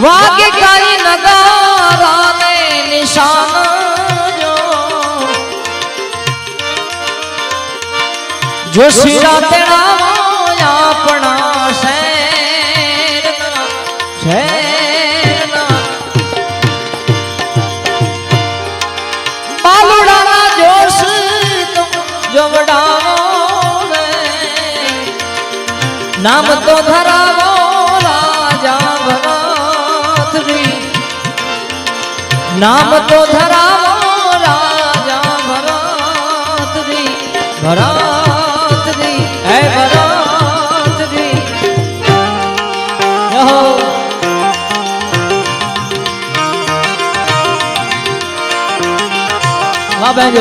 વાગે કાઈ નગારાને નિશાન જો. શિરા તેણા આપણા શેર શહેરના બાલુડાના જોશ તો નામ તો ધરાવો નામ તો ધરાવો રાજા ભરતરી ભરતરી હે ભરતરી. યહો વાહ બેન